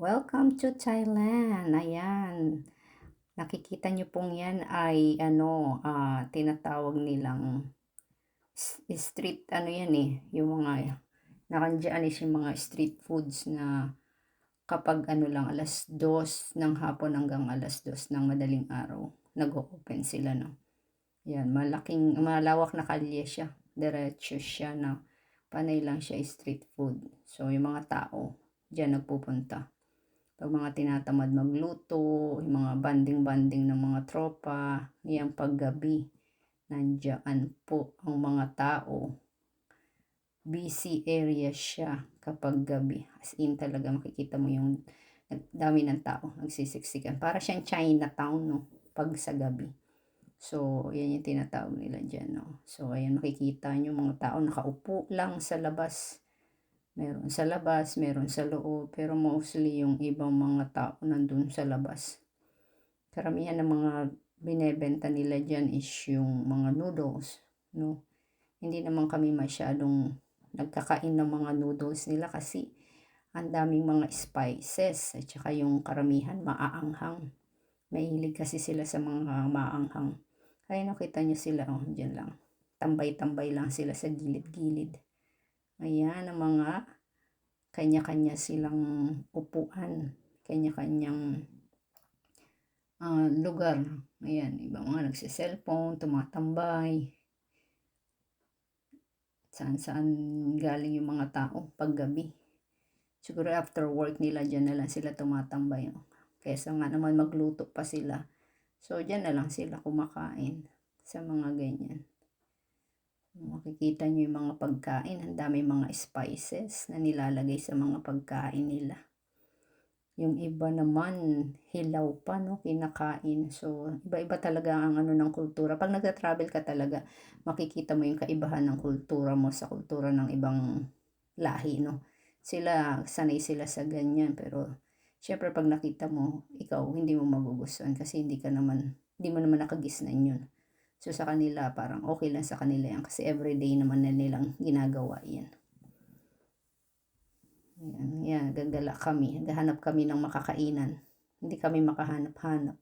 Welcome to Thailand. Ayan. Nakikita niyo pong yan ay ano, ah, tinatawag nilang street ano yan eh, yung mga nakandiyan is yung mga street foods na kapag ano lang alas dos ng hapon hanggang alas dos ng madaling araw, nag-open sila no. Yan, malaking, malawak na kalye siya. Diretso siya na panay lang siya street food. So, yung mga tao, dyan nagpupunta pag mga tinatamad magluto, yung mga banding-banding ng mga tropa, yan paggabi, nandiyan po ang mga tao. Busy area siya kapag gabi. As in talaga makikita mo yung dami ng tao nagsisiksikan. Para siyang Chinatown, no? Pag sa gabi. So, yan yung tinatawag nila dyan, no? So, ayan makikita nyo mga tao nakaupo lang sa labas Meron sa labas, meron sa loob, pero mostly yung ibang mga tao nandun sa labas. Karamihan ng mga binebenta nila dyan is yung mga noodles, no? Hindi naman kami masyadong nagkakain ng mga noodles nila kasi ang daming mga spices at saka yung karamihan maaanghang. Mahilig kasi sila sa mga maanghang. Kaya nakita nyo sila, oh, dyan lang. Tambay-tambay lang sila sa gilid-gilid. Ayan, ang mga kanya-kanya silang upuan, kanya-kanyang uh, lugar. Ayan, iba mga nagsiselfone, tumatambay. Saan-saan galing yung mga tao paggabi. Siguro after work nila, dyan na lang sila tumatambay. Oh. Kesa nga naman magluto pa sila. So, dyan na lang sila kumakain sa mga ganyan. Makikita nyo yung mga pagkain. Ang dami mga spices na nilalagay sa mga pagkain nila. Yung iba naman, hilaw pa, no? Kinakain. So, iba-iba talaga ang ano ng kultura. Pag nagta-travel ka talaga, makikita mo yung kaibahan ng kultura mo sa kultura ng ibang lahi, no? Sila, sanay sila sa ganyan. Pero, syempre, pag nakita mo, ikaw, hindi mo magugustuhan kasi hindi ka naman, hindi mo naman nakagisnan yun. So sa kanila parang okay lang sa kanila yan kasi everyday naman na nilang ginagawa yan. Yan, yan, gagala kami. Naghahanap kami ng makakainan. Hindi kami makahanap-hanap.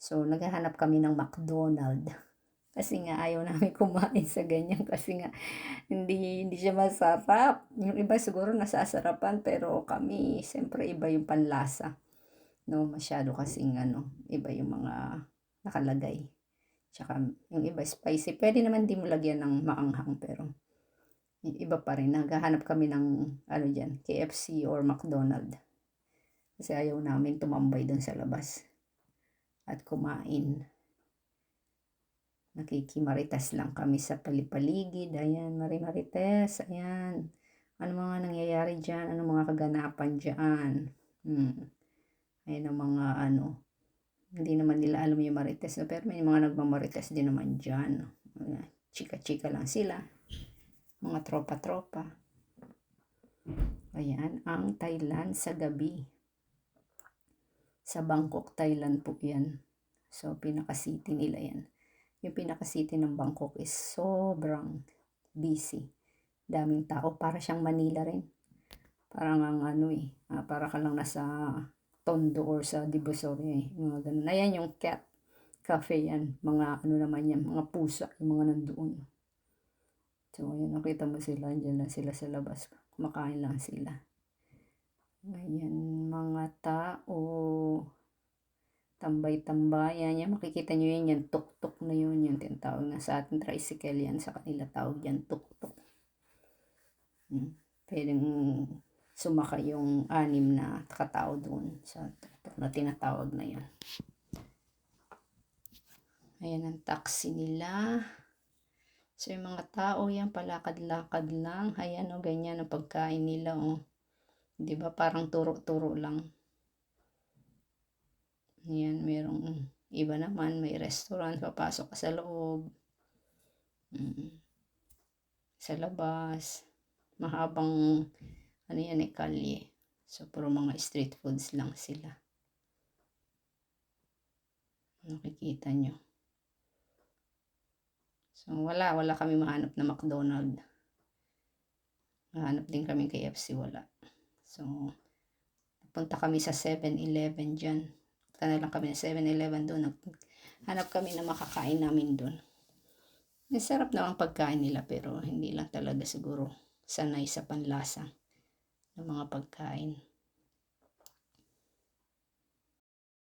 So, naghahanap kami ng McDonald. Kasi nga, ayaw namin kumain sa ganyan. Kasi nga, hindi, hindi siya masarap. Yung iba siguro nasasarapan. Pero kami, siyempre, iba yung panlasa. No, masyado kasing ano, iba yung mga nakalagay. Tsaka yung iba spicy. Pwede naman di mo lagyan ng maanghang pero yung iba pa rin. Naghahanap kami ng ano dyan, KFC or McDonald. Kasi ayaw namin tumambay doon sa labas. At kumain. Nakikimaritas lang kami sa palipaligid. Ayan, marimarites. Ayan. Ano mga nangyayari dyan? Ano mga kaganapan dyan? Hmm. Ayan ang mga ano, hindi naman nila alam yung marites no? pero may mga nagmamarites din naman dyan. Chika-chika lang sila. Mga tropa-tropa. Ayan ang Thailand sa gabi. Sa Bangkok, Thailand po yan. So pinaka-city nila yan. Yung pinaka-city ng Bangkok is sobrang busy. Daming tao. Para siyang Manila rin. Parang ang ano eh uh, para ka lang nasa Tondo or sa Divisoria eh. Mga ganun. Ayan yung cat cafe yan. Mga ano naman yan. Mga pusa. Yung mga nandoon. So, ayan. Nakita mo sila. Diyan lang sila sa labas. Kumakain lang sila. Ayan. Mga tao. Tambay-tambay. Yan. Makikita nyo yan. Yan. Tuk-tuk na yun. Yan. Tinatawag na sa ating tricycle yan. Sa kanila tawag yan. Tuk-tuk. Hmm. Pwedeng sumakay yung anim na katao doon sa na tinatawag na yan. Ayan ang taxi nila. So, yung mga tao yan, palakad-lakad lang. Ayan o, ganyan ang pagkain nila o. Di ba parang turo-turo lang. Ayan, merong iba naman, may restaurant, papasok ka sa loob. Mm. Sa labas. Mahabang ano yan eh, kalye. So, puro mga street foods lang sila. Nakikita nyo. So, wala. Wala kami mahanap na McDonald. Mahanap din kami KFC, wala. So, punta kami sa 7-Eleven diyan. Punta na lang kami ng 7-Eleven doon. Hanap kami na makakain namin doon. Ang sarap naman pagkain nila pero hindi lang talaga siguro sanay sa panlasa ng mga pagkain.